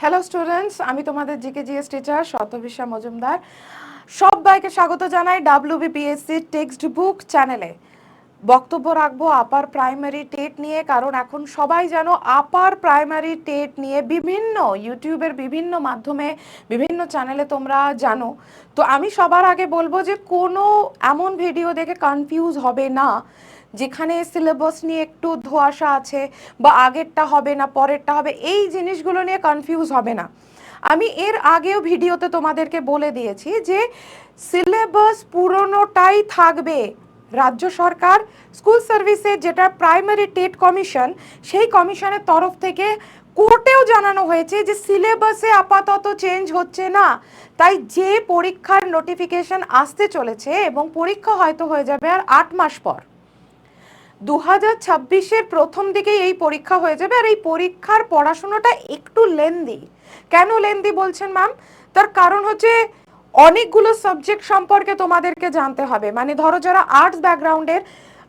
Hello students আমি তোমাদের GK GS teacher Shatabisha Majumdar. সবাইকে স্বাগত জানাই ডাব্লিউবিপিএসসি টেক্সট বুক চ্যানেলে বক্তব্য রাখব আপার প্রাইমারি টেট নিয়ে, কারণ এখন সবাই যেন আপার প্রাইমারি টেট নিয়ে বিভিন্ন ইউটিউবের বিভিন্ন মাধ্যমে, বিভিন্ন চ্যানেলে তোমরা জানো। তো আমি সবার আগে বলব যে কোনো এমন ভিডিও দেখে কনফিউজ হবে না। যেখানে সিলেবাস নিয়ে একটু ধোঁয়াশা আছে বা আগেরটা হবে না, পরেরটা হবে, এই জিনিসগুলো নিয়ে কনফিউজ হবে না। আমি এর আগেও ভিডিওতে তোমাদেরকে বলে দিয়েছি যে সিলেবাস পুরনোটাই থাকবে। রাজ্য সরকার স্কুল সার্ভিসে যেটা প্রাইমারি টেট কমিশন সেই কমিশনের তরফ থেকে কোর্টেও জানানো হয়েছে যে সিলেবাসে আপাতত চেঞ্জ হচ্ছে না। তাই যে পরীক্ষার নোটিফিকেশন আসতে চলেছে এবং পরীক্ষা হয়তো হয়ে যাবে আর আট মাস পর। দু হাজার ছাব্বিশের প্রথম দিকে এই পরীক্ষা হয়ে যাবে আর এই পরীক্ষার পড়াশোনাটা একটু লেন্দি। কেন লেন্দি বলছেন ম্যাম তার কারণ হচ্ছে অনেকগুলো সাবজেক্ট সম্পর্কে তোমাদেরকে জানতে হবে। মানে ধরো যারা আর্টস ব্যাকগ্রাউন্ডের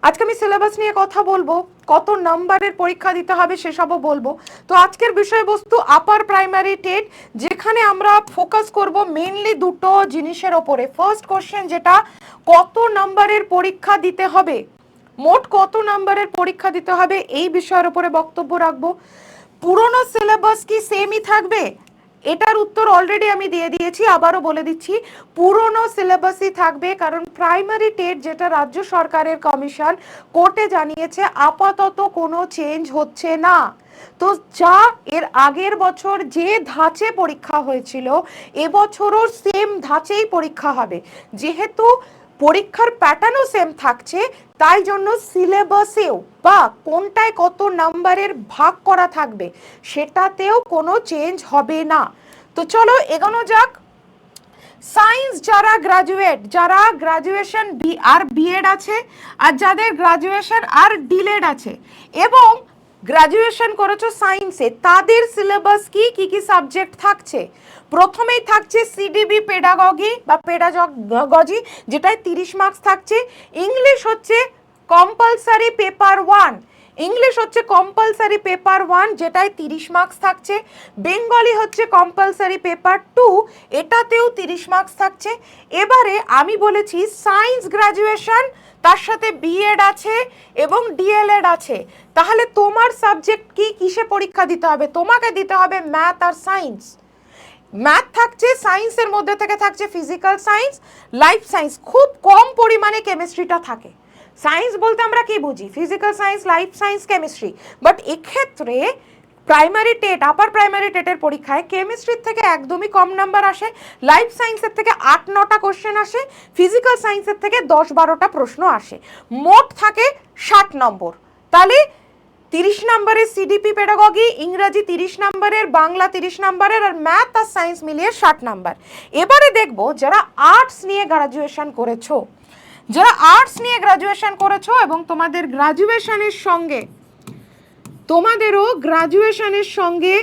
আজকে আমি সিলেবাস নিয়ে কথা বলব, কত নাম্বারের পরীক্ষা দিতে হবে সেসবও বলব। তো আজকের বিষয়বস্তু আপার প্রাইমারি টেট, যেখানে আমরা ফোকাস করব মেনলি দুটো জিনিসের ওপরে। ফার্স্ট কোশ্চেন যেটা, কত নাম্বারের পরীক্ষা দিতে হবে? মোট কত নাম্বারের পরীক্ষা দিতে হবে? এই বিষয়ের উপরে বক্তব্য রাখব। পুরনো সিলেবাস কি সেমই থাকবে? এটার উত্তর অলরেডি আমি দিয়ে দিয়েছি, আবারও বলে দিচ্ছি। পুরনো সিলেবাসই থাকবে, কারণ প্রাইমারি টেট যেটা রাজ্য সরকারের কমিশন কোর্টে জানিয়েছে আপাতত কোনো চেঞ্জ হচ্ছে না। তো যা এর আগের বছর যে ধাঁচে পরীক্ষা হয়েছিল এবছরও সেম ধাঁচেই পরীক্ষা হবে। যেহেতু পরীক্ষার প্যাটার্নও সেম থাকছে, তাই জন্য সিলেবাসেও বা কোনটায় কত নাম্বারের ভাগ করা থাকবে, সেটাতেও কোনো চেঞ্জ হবে না। তো চলো এগোনো যাক। সায়েন্স যারা গ্রাজুয়েট যারা গ্রাজুয়েশন বি আর বিএড আছে, আর যাদের গ্রাজুয়েশন আর ডিলেড আছে, এবং গ্রাজুয়েশন করেছ সায়েন্সে তাদের সিলেবাস কি? কি কি সাবজেক্ট থাকছে? প্রথমেই থাকছে সিডিবি পেডাগগি বা পেডাগজি যেটায় তিরিশ মার্কস থাকছে। ইংলিশ হচ্ছে কম্পালসারি পেপার ওয়ান ইংলিশ হচ্ছে কম্পালসারি পেপার ওয়ান যেটায় তিরিশ মার্কস থাকছে। বেঙ্গলি হচ্ছে কম্পালসারি পেপার টু এটাতেও তিরিশ মার্কস থাকছে। এবারে আমি বলেছি সায়েন্স গ্রাজুয়েশন তার সাথে বিএড আছে এবং ডিএলএড আছে। তাহলে তোমার সাবজেক্ট কি কিসে পরীক্ষা দিতে হবে? তোমাকে দিতে হবে ম্যাথ আর সায়েন্স ম্যাথ থাকছে সায়েন্সের মধ্যে থেকে থাকছে ফিজিক্যাল সায়েন্স লাইফ সায়েন্স খুব কম পরিমাণে কেমিস্ট্রিটা থাকে। সায়েন্স বলতে আমরা কি বুঝি? Physical science life science chemistry but এক্ষেত্রে প্রাইমারি টেট আপার প্রাইমারি টেটের পরীক্ষায় কেমিস্ট্রির থেকে একদমই কম নাম্বার আসে লাইফ সায়েন্সের থেকে আট নটা কোশ্চেন আসে ফিজিক্যাল সায়েন্সের থেকে দশ বারোটা প্রশ্ন আসে। মোট থাকে ষাট নম্বর। তাহলে তিরিশ নম্বরের সিডিপি পেডাগগি ইংরাজি তিরিশ নম্বরের, বাংলা তিরিশ নম্বরের আর ম্যাথ আর সায়েন্স মিলিয়ে ষাট নাম্বার এবারে দেখব যারা আর্টস নিয়ে গ্রাজুয়েশন করেছ, যারা আর্টস নিয়ে গ্রাজুয়েশন করেছ এবং তোমাদের গ্রাজুয়েশনের সঙ্গে তোমাদেরও গ্রাজুয়েশনের সঙ্গে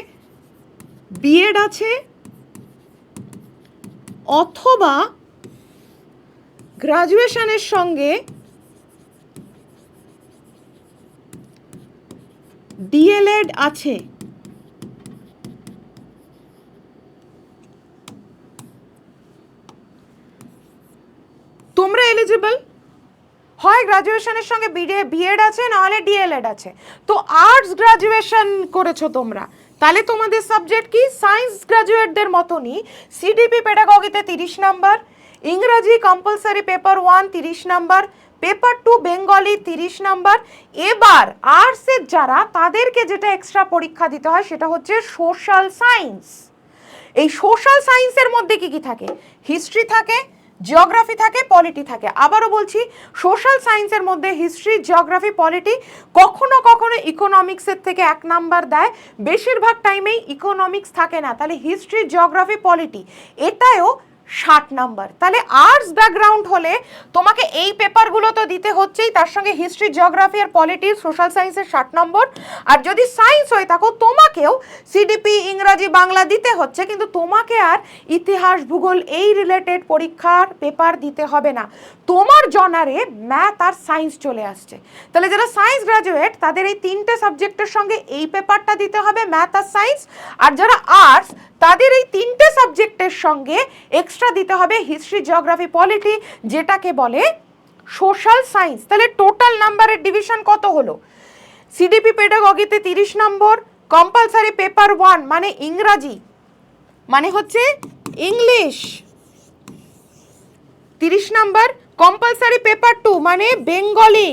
বিএড আছে? অথবা গ্রাজুয়েশনের সঙ্গে ডিএলএড আছে? তোমরা এলিজিবল হয় গ্রাজুয়েশনের সঙ্গে বিডে বিএড আছে, নাহলে ডিএলএড আছে। তো আর্টস গ্রাজুয়েশন করেছ তোমরা। তাহলে তোমাদের সাবজেক্ট কি? সায়েন্স গ্রাজুয়েটদের মতনই। সিডিপি পেডাগগিতে তিরিশ নাম্বার, ইংরাজি কম্পালসারি পেপার ওয়ান তিরিশ নাম্বার পেপার টু বেঙ্গলি তিরিশ নাম্বার। এবার আর্টসের যারা, তাদেরকে যেটা এক্সট্রা পরীক্ষা দিতে হয় সেটা হচ্ছে সোশ্যাল সায়েন্স এই সোশ্যাল সায়েন্সের মধ্যে কি কি থাকে? হিস্ট্রি থাকে জিওগ্রাফি থাকে পলিটি থাকে। আবারও বলছি সোশ্যাল সায়েন্সের মধ্যে হিস্ট্রি জিওগ্রাফি পলিটি কখনো কখনো ইকোনমিক্সের থেকে এক নাম্বার দেয়। বেশিরভাগ টাইমেই ইকোনমিক্স থাকে না। তাহলে হিস্ট্রি জিওগ্রাফি পলিটি এটাও ষাট নাম্বার। তাহলে আর্টস ব্যাকগ্রাউন্ড হলে তোমাকে এই পেপারগুলো তো দিতে হচ্ছেই, তার সঙ্গে হিস্ট্রি জিওগ্রাফি আর পলিটিক্স সোশ্যাল সায়েন্সের ষাট নম্বর। আর যদি সায়েন্স হয়ে থাকো, তোমাকেও সিডিপি ইংরাজি, বাংলা দিতে হচ্ছে, কিন্তু তোমাকে আর ইতিহাস, ভূগোল এই রিলেটেড পরীক্ষার পেপার দিতে হবে না। তোমার জনারে ম্যাথ আর সায়েন্স চলে আসছে। তাহলে যারা সায়েন্স গ্রাজুয়েট তাদের এই তিনটে সাবজেক্টের সঙ্গে এই পেপারটা দিতে হবে ম্যাথ আর সায়েন্স আর যারা আর্টস তাদের এই তিনটে সাবজেক্টের সঙ্গে এক্সট্রা দিতে হবে হিস্ট্রি জিওগ্রাফি পলিটি যেটাকে বলে সোশ্যাল সায়েন্স তাহলে টোটাল নাম্বারের ডিভিশন কত হলো? সিডিপি পেডাগগিতে তিরিশ নম্বর কম্পালসারি পেপার ওয়ান মানে ইংরাজি মানে হচ্ছে ইংলিশ তিরিশ নাম্বার কম্পালসারি পেপার টু মানে বেঙ্গলি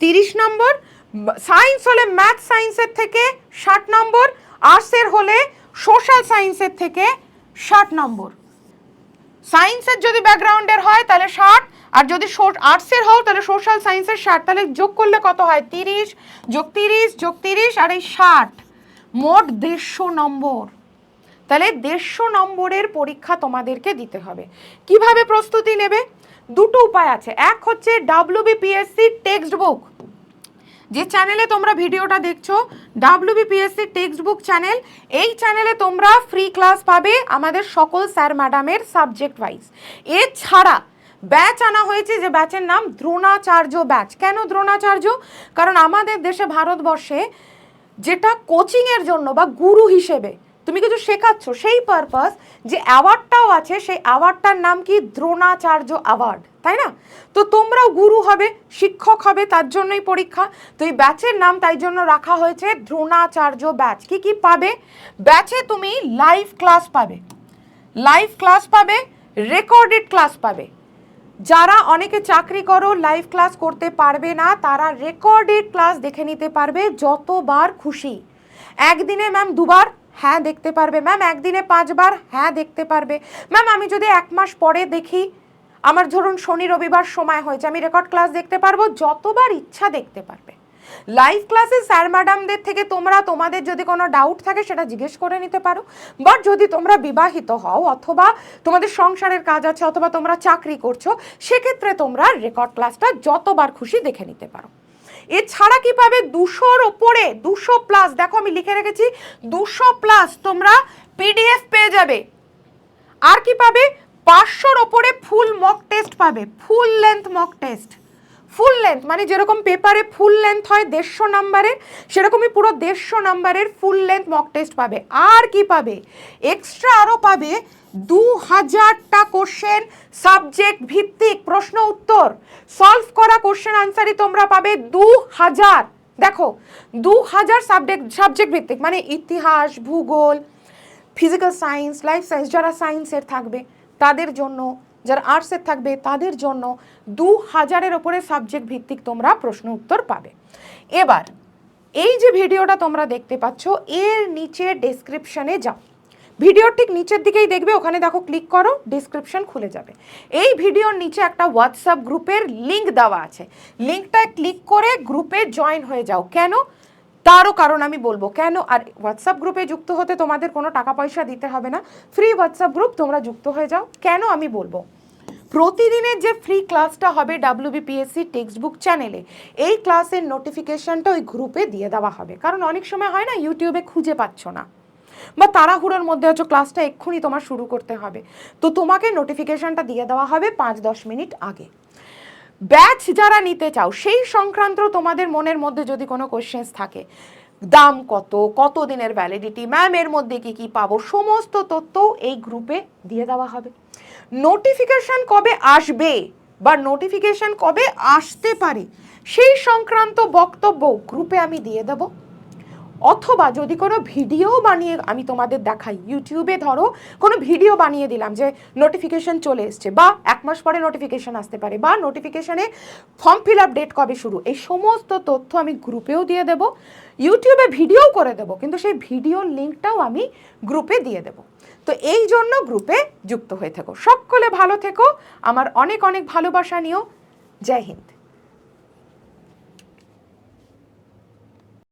তিরিশ নম্বর সায়েন্স হলে ম্যাথ সায়েন্সের থেকে ষাট নম্বর আর্টসের হলে সোশ্যাল সায়েন্সের থেকে ষাট নম্বর। সায়েন্সের যদি ব্যাকগ্রাউন্ডের হয় তাহলে ষাট, আর যদি আর্টসের হও তাহলে সোশ্যাল সায়েন্সের ষাট, তাহলে যোগ করলে কত হয়? তিরিশ, যোগ তিরিশ যোগ তিরিশ, আর এই ষাট। মোট দেড়শো নম্বর। তাহলে দেড়শো নম্বরের পরীক্ষা তোমাদেরকে দিতে হবে। কীভাবে প্রস্তুতি নেবে? দুটো উপায় আছে। এক হচ্ছে ডাব্লিউবিপিএসসি টেক্সট বুক যে চ্যানেলে তোমরা ভিডিওটা দেখছ ডাব্লিউবিপিএসসি টেক্সট বুক চ্যানেল এই চ্যানেলে তোমরা ফ্রি ক্লাস পাবে আমাদের সকল স্যার ম্যাডামের সাবজেক্ট ওয়াইজ এছাড়া ব্যাচ আনা হয়েছে যে ব্যাচের নাম দ্রোণাচার্য ব্যাচ কেন দ্রোণাচার্য? কারণ আমাদের দেশে ভারতবর্ষে যেটা কোচিংয়ের জন্য বা গুরু হিসেবে তুমি কিছু শেখাচ্ছ, সেই পারপাস যে অ্যাওয়ার্ডটাও আছে, সেই অ্যাওয়ার্ডটার নাম কি? দ্রোণাচার্য অ্যাওয়ার্ড তাই না? তো তোমরাও গুরু হবে, শিক্ষক হবে, তার জন্যই পরীক্ষা। তো এই ব্যাচের নাম তাই জন্য রাখা হয়েছে দ্রোণাচার্য ব্যাচ। কি কি পাবে? ব্যাচে তুমি লাইভ ক্লাস পাবে। লাইভ ক্লাস পাবে রেকর্ডেড ক্লাস পাবে। যারা অনেকে চাকরি করো লাইভ ক্লাস করতে পারবে না, তারা রেকর্ডেড ক্লাস দেখে নিতে পারবে, যতবার খুশি। একদিনে ম্যাম দুবার হ্যাঁ দেখতে পারবে। ম্যাম, একদিনে পাঁচবার হ্যাঁ দেখতে পারবে। ম্যাম, আমি যদি এক মাস পরে দেখি, আমার ধরুন শনি রবিবার সময় হয়েছে, আমি রেকর্ড ক্লাস দেখতে পারব, যতবার ইচ্ছা দেখতে পারবে। লাইভ ক্লাসে স্যার ম্যাডামদের থেকে তোমরা, তোমাদের যদি কোনো ডাউট থাকে, সেটা জিজ্ঞেস করে নিতে পারো। বাট যদি তোমরা বিবাহিত হও, অথবা তোমাদের সংসারের কাজ আছে, অথবা তোমরা চাকরি করছ, সেক্ষেত্রে তোমরা রেকর্ড ক্লাসটা যতবার খুশি দেখে নিতে পারো। এছাড়া কি পাবে? দুশোর ওপরে, দুশো প্লাস দেখো আমি লিখে রেখেছি, দুশো প্লাস তোমরা পিডিএফ পেয়ে যাবে। আর কি পাবে? পাঁচশোর ওপরে ফুল মক টেস্ট পাবে। Full length mock test full length মানে যেরকম পেপারে ফুল লেন্থ হয় দেড়শো নাম্বারের সেরকমই পুরো দেড়শো নাম্বারের ফুল লেন্থ মক টেস্ট পাবে। আর কি পাবে? এক্সট্রা আরও পাবে দু হাজারটা কোশ্চেন সাবজেক্ট ভিত্তিক প্রশ্ন উত্তর। সলভ করা কোশ্চেন আনসারই তোমরা পাবে দু হাজার দেখো দু হাজার সাবজেক্ট সাবজেক্ট ভিত্তিক মানে ইতিহাস, ভূগোল ফিজিক্যাল সায়েন্স লাইফ সায়েন্স যারা সায়েন্সের থাকবে, তাদের জন্য, যারা আর্টসের থাকবে, তাদের জন্য দু হাজারের ওপরে সাবজেক্ট ভিত্তিক তোমরা প্রশ্ন উত্তর পাবে। এবার, এই যে ভিডিওটা তোমরা দেখতে পাচ্ছ, এর নিচে ডেসক্রিপশনে যাও। ভিডিওর ঠিক নিচের দিকেই দেখবে, ওখানে দেখো ক্লিক করো ডিসক্রিপশন খুলে যাবে। এই ভিডিওর নিচে একটা হোয়াটসঅ্যাপ গ্রুপের লিঙ্ক দেওয়া আছে। লিঙ্কটায় ক্লিক করে গ্রুপে জয়েন হয়ে যাও। কেন? তারও কারণ আমি বলব। কেন? আর হোয়াটসঅ্যাপ গ্রুপে যুক্ত হতে তোমাদের কোনো টাকা পয়সা দিতে হবে না। ফ্রি হোয়াটসঅ্যাপ গ্রুপ তোমরা যুক্ত হয়ে যাও। কেন আমি বলব? প্রতিদিনের যে ফ্রি ক্লাসটা হবে ডাব্লিউবিপিএসসি টেক্সট বুক চ্যানেলে এই ক্লাসের নোটিফিকেশনটা ওই গ্রুপে দিয়ে দেওয়া হবে। কারণ অনেক সময় হয় না ইউটিউবে খুঁজে পাচ্ছ না। বা তাড়াহুড়োর মধ্যে হচ্ছে ক্লাসটা এক্ষুনি তোমার শুরু করতে হবে। তো তোমাকে নোটিফিকেশনটা দিয়ে দেওয়া হবে পাঁচ দশ মিনিট আগে। ব্যাচ যারা নিতে চাও, সেই সংক্রান্ত তোমাদের মনের মধ্যে যদি কোনো কোশ্চেন্স থাকে, দাম কত কত দিনের ভ্যালিডিটি ম্যাম এর মধ্যে কি কি পাবো, সমস্ত তথ্য এই গ্রুপে দিয়ে দেওয়া হবে। নোটিফিকেশন কবে আসবে বা নোটিফিকেশন কবে আসতে পারে, সেই সংক্রান্ত বক্তব্য গ্রুপে আমি দিয়ে দেবো। অথবা যদি কোনো ভিডিও বানিয়ে আমি তোমাদের দেখাই, ইউটিউবে ধরো কোনো ভিডিও বানিয়ে দিলাম যে নোটিফিকেশন চলে এসছে বা এক মাস পরে নোটিফিকেশন আসতে পারে বা নোটিফিকেশানে ফর্ম ফিল আপ ডেট কবে শুরু, এই সমস্ত তথ্য আমি গ্রুপেও দিয়ে দেব, ইউটিউবে ভিডিও করে দেব, কিন্তু সেই ভিডিওর লিঙ্কটাও আমি গ্রুপে দিয়ে দেব। তো এই জন্য গ্রুপে যুক্ত হয়ে থেকো। সকলে ভালো থেকো। আমার অনেক অনেক ভালোবাসা নিও। জয় হিন্দ।